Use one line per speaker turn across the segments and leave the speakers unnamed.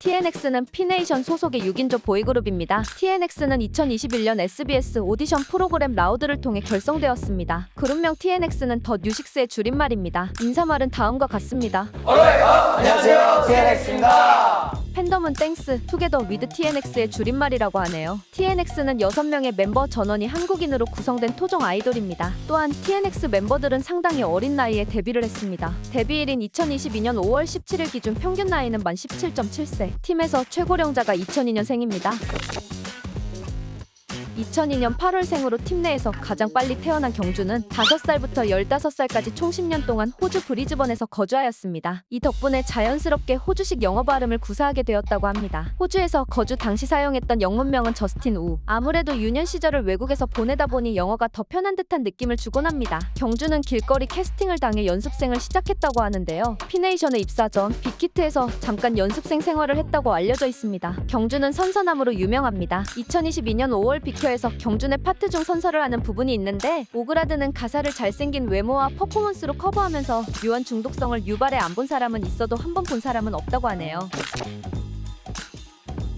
TNX는 피네이션 소속의 6인조 보이그룹입니다. TNX는 2021년 SBS 오디션 프로그램 라우드를 통해 결성되었습니다. 그룹명 TNX는 더 뉴식스의 줄임말입니다. 인사말은 다음과 같습니다.
안녕하세요, TNX입니다.
팬덤은 땡스, 투게더 위드 TNX의 줄임말이라고 하네요. TNX는 6명의 member 전원이 한국인으로 구성된 토종 아이돌입니다. 또한 TNX 멤버들은 상당히 어린 나이에 데뷔를 했습니다. 데뷔일인 2022년 5월 17일 기준 평균 나이는 만 17.7세. 팀에서 최고령자가 2002년생입니다. 2002년 8월생으로 팀 내에서 가장 빨리 태어난 경주는 5살부터 15살까지 총 10년 동안 호주 브리즈번에서 거주하였습니다. 이 덕분에 자연스럽게 호주식 영어 발음을 구사하게 되었다고 합니다. 호주에서 거주 당시 사용했던 영문명은 저스틴 우. 아무래도 유년 시절을 외국에서 보내다 보니 영어가 더 편한 듯한 느낌을 주곤 합니다. 경주는 길거리 캐스팅을 당해 연습생을 시작했다고 하는데요. 피네이션에 입사 전 빅히트에서 잠깐 연습생 생활을 했다고 알려져 있습니다. 경주는 선선함으로 유명합니다. 2022년 5월 빅혀 에서 경준의 파트 중 선서를 하는 부분이 있는데 오그라드는 가사를 잘생긴 외모와 퍼포먼스로 커버하면서 묘한 중독성을 유발해 안 본 사람은 있어도 한 번 본 사람은 없다고 하네요.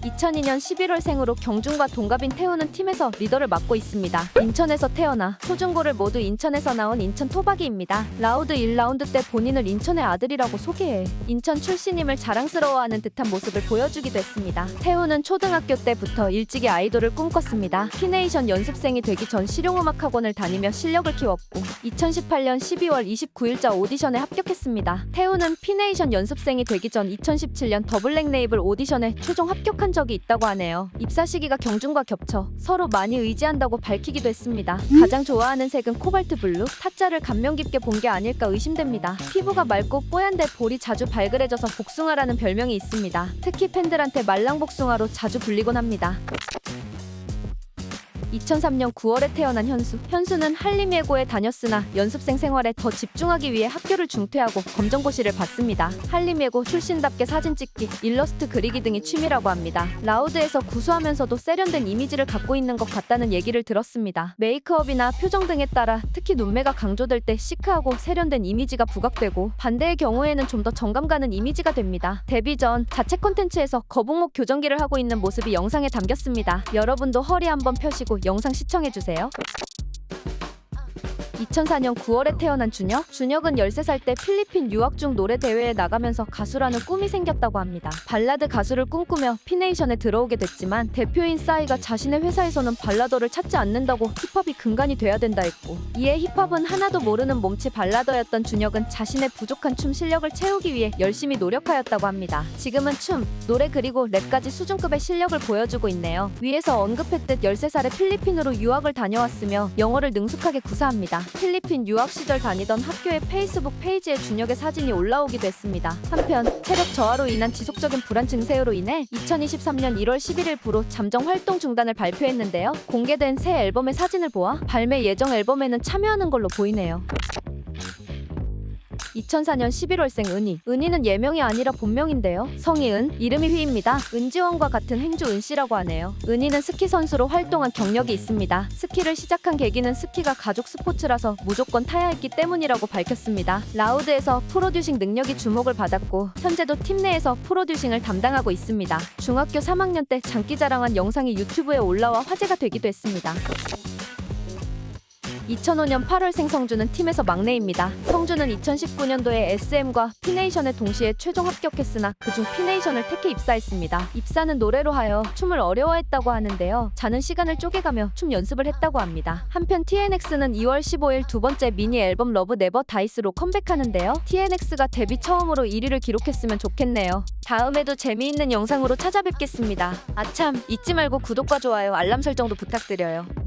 2002년 11월생으로 경준과 동갑인 태우는 팀에서 리더를 맡고 있습니다. 인천에서 태어나 초중고를 모두 인천에서 나온 인천 토박이입니다. 라우드 1라운드 때 본인을 인천의 아들이라고 소개해 인천 출신임을 자랑스러워하는 듯한 모습을 보여주기도 했습니다. 태우는 초등학교 때부터 일찍이 아이돌을 꿈꿨습니다. 피네이션 연습생이 되기 전 실용음악 학원을 다니며 실력을 키웠고 2018년 12월 29일자 오디션에 합격했습니다. 태우는 피네이션 연습생이 되기 전 2017년 더블랙 네이블 오디션에 최종 합격한 적이 있다고 하네요. 입사 시기가 경준과 겹쳐 서로 많이 의지한다고 밝히기도 했습니다. 가장 좋아하는 색은 코발트 블루, 타짜를 감명 깊게 본 게 아닐까 의심됩니다. 피부가 맑고 뽀얀데 볼이 자주 발그레져서 복숭아라는 별명이 있습니다. 특히 팬들한테 말랑복숭아로 자주 불리곤 합니다. 2003년 9월에 태어난 현수. 현수는 한림예고에 다녔으나 연습생 생활에 더 집중하기 위해 학교를 중퇴하고 검정고시를 받습니다. 한림예고 출신답게 사진 찍기, 일러스트 그리기 등이 취미라고 합니다. 라우드에서 구수하면서도 세련된 이미지를 갖고 있는 것 같다는 얘기를 들었습니다. 메이크업이나 표정 등에 따라 특히 눈매가 강조될 때 시크하고 세련된 이미지가 부각되고 반대의 경우에는 좀 더 정감 가는 이미지가 됩니다. 데뷔 전 자체 콘텐츠에서 거북목 교정기를 하고 있는 모습이 영상에 담겼습니다. 여러분도 허리 한번 펴시고 영상 시청해주세요. 2004년 9월에 태어난 준혁. 준혁은 13살 때 필리핀 유학 중 노래 대회에 나가면서 가수라는 꿈이 생겼다고 합니다. 발라드 가수를 꿈꾸며 피네이션에 들어오게 됐지만 대표인 싸이가 자신의 회사에서는 발라더를 찾지 않는다고 힙합이 근간이 돼야 된다 했고 이에 힙합은 하나도 모르는 몸치 발라더였던 준혁은 자신의 부족한 춤 실력을 채우기 위해 열심히 노력하였다고 합니다. 지금은 춤, 노래 그리고 랩까지 수준급의 실력을 보여주고 있네요. 위에서 언급했듯 13살에 필리핀으로 유학을 다녀왔으며 영어를 능숙하게 구사합니다. 필리핀 유학 시절 다니던 학교의 페이스북 페이지에 준혁의 사진이 올라오기도 했습니다. 한편 체력 저하로 인한 지속적인 불안 증세로 인해 2023년 1월 11일 부로 잠정 활동 중단을 발표했는데요. 공개된 새 앨범의 사진을 보아 발매 예정 앨범에는 참여하는 걸로 보이네요. 2004년 11월생 은희. 은희는 예명이 아니라 본명인데요. 성이 은, 이름이 휘입니다. 은지원과 같은 행주 은씨라고 하네요. 은희는 스키 선수로 활동한 경력이 있습니다. 스키를 시작한 계기는 스키가 가족 스포츠라서 무조건 타야 했기 때문이라고 밝혔습니다. 라우드에서 프로듀싱 능력이 주목을 받았고 현재도 팀 내에서 프로듀싱을 담당하고 있습니다. 중학교 3학년 때 장기 자랑한 영상이 유튜브에 올라와 화제가 되기도 했습니다. 2005년 8월 생 성주는 팀에서 막내입니다. 성주는 2019년도에 SM과 피네이션에 동시에 최종 합격했으나 그중 피네이션을 택해 입사했습니다. 입사는 노래로 하여 춤을 어려워했다고 하는데요. 자는 시간을 쪼개가며 춤 연습을 했다고 합니다. 한편 TNX는 2월 15일 두 번째 미니 앨범 러브 네버 다이스로 컴백하는데요. TNX가 데뷔 처음으로 1위를 기록했으면 좋겠네요. 다음에도 재미있는 영상으로 찾아뵙겠습니다. 아참 잊지 말고 구독과 좋아요, 알람 설정도 부탁드려요.